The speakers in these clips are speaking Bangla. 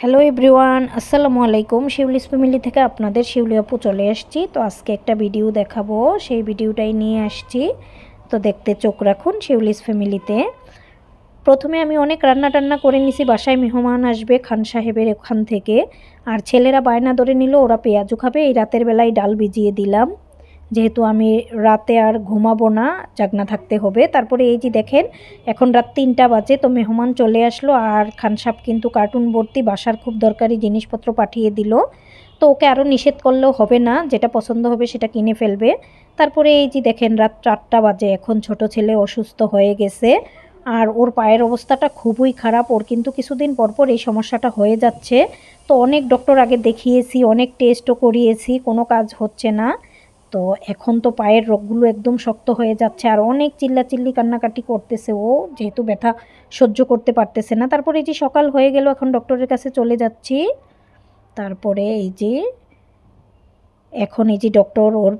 হ্যালো এভরিওয়ান আসসালামু আলাইকুম শিউলিস ফ্যামিলি থেকে আপনাদের শিউলি আপু চলে আসছি। তো আজকে একটা ভিডিও দেখাবো। সেই ভিডিওটাই নিয়ে আসছি। তো দেখতে চোখ রাখুন শিউলিস ফ্যামিলিতে প্রথমে আমি অনেক রান্না টান্না করে নিছি। বাসায় মেহমান আসবে খান সাহেবের ওখান থেকে। আর ছেলেরা বায়না ধরে নিল, ওরা পেঁয়াজু খাবে। এই রাতের বেলায় ডাল ভিজিয়ে দিলাম। যেহেতু আমি রাতে আর ঘুমাবো না, জাগনা থাকতে হবে। তারপরে এই যে দেখেন, এখন রাত তিনটা বাজে, তো মেহমান চলে আসলো আর খানসাপ কিন্তু কার্টুন ভর্তি, বাসার খুব দরকারি জিনিসপত্র পাঠিয়ে দিল। তো ওকে আরও নিষেধ করলেও হবে না, যেটা পছন্দ হবে সেটা কিনে ফেলবে। তারপরে এই যে দেখেন, রাত চারটা বাজে, এখন ছোট ছেলে অসুস্থ হয়ে গেছে। আর ওর পায়ের অবস্থাটা খুবই খারাপ, ওর কিন্তু কিছুদিন পরপর এই সমস্যাটা হয়ে যাচ্ছে। তো অনেক ডক্টর আগে দেখিয়েছি, অনেক টেস্টও করিয়েছি, কোনো কাজ হচ্ছে না। তো এখন তো পায়ের রোগগুলো একদম শক্ত হয়ে যাচ্ছে আর অনেক চিল্লাচিল্লি কান্নাকাটি করতেছে। ও যেহেতু ব্যথা সহ্য করতে পারতেছে না। তারপরে এই যে সকাল হয়ে গেল, এখন ডক্টরের কাছে চলে যাচ্ছি। তারপরে এই যে এখন এই যে ডক্টর ওর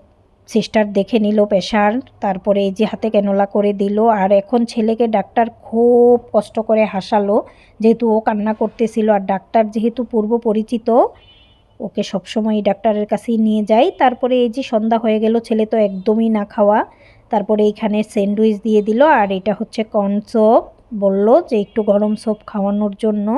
সিস্টার দেখে নিল প্রেশার, তারপরে এই যে হাতে ক্যানোলা করে দিল আর এখন ছেলেকে ডাক্তার খুব কষ্ট করে হাসালো। যেহেতু ও কান্না করতেছিল আর ডাক্তার যেহেতু পূর্ব পরিচিত ওকে সবসময় ডাক্তারের কাছেই নিয়ে যাই। তারপরে এই যে সন্ধ্যা হয়ে গেল, ছেলে তো একদমই না খাওয়া। তারপরে এইখানে স্যান্ডউইচ দিয়ে দিল, আর এটা হচ্ছে কর্ন সোপ বলল যে একটু গরম সোপ খাওয়ানোর জন্য।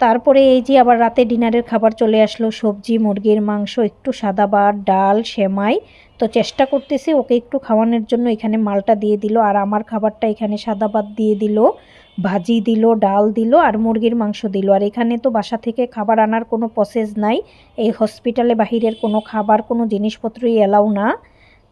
তারপরে এই যে আবার রাতে ডিনারের খাবার চলে আসলো, সবজি, মুরগির মাংস, একটু সাদা ভাত ডাল, সেমাই। তো চেষ্টা করতেছি ওকে একটু খাওয়ানোর জন্য, এখানে মালটা দিয়ে দিল। আর আমার খাবারটা এখানে সাদা ভাত দিয়ে দিল, ভাজি দিল, ডাল দিল আর মুরগির মাংস দিল। আর এখানে তো বাসা থেকে খাবার আনার কোনো প্রসেস নাই। এই হসপিটালে বাহিরের কোনো খাবার, কোনো জিনিসপত্রই এলাও না।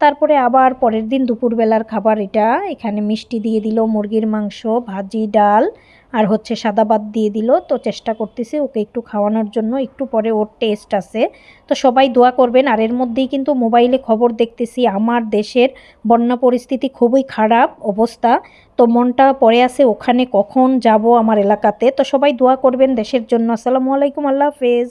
তারপরে আবার পরের দিন দুপুরবেলার খাবার, এটা এখানে মিষ্টি দিয়ে দিল, মুরগির মাংস, ভাজি, ডাল, আর হচ্ছে সাদা ভাত দিয়ে দিল। তো চেষ্টা করতেছি ওকে একটু খাওয়ানোর জন্য, একটু পরে ওর টেস্ট আছে। তো সবাই দোয়া করবেন, আর এর মধ্যেই কিন্তু মোবাইলে খবর দেখতেছি, আমার দেশের বন্যা পরিস্থিতি খুবই খারাপ অবস্থা। তো মনটা পড়ে আছে, ওখানে কখন যাব আমার এলাকাতে। তো সবাই দোয়া করবেন দেশের জন্য। আসসালামু আলাইকুম, আল্লাহ হাফেজ।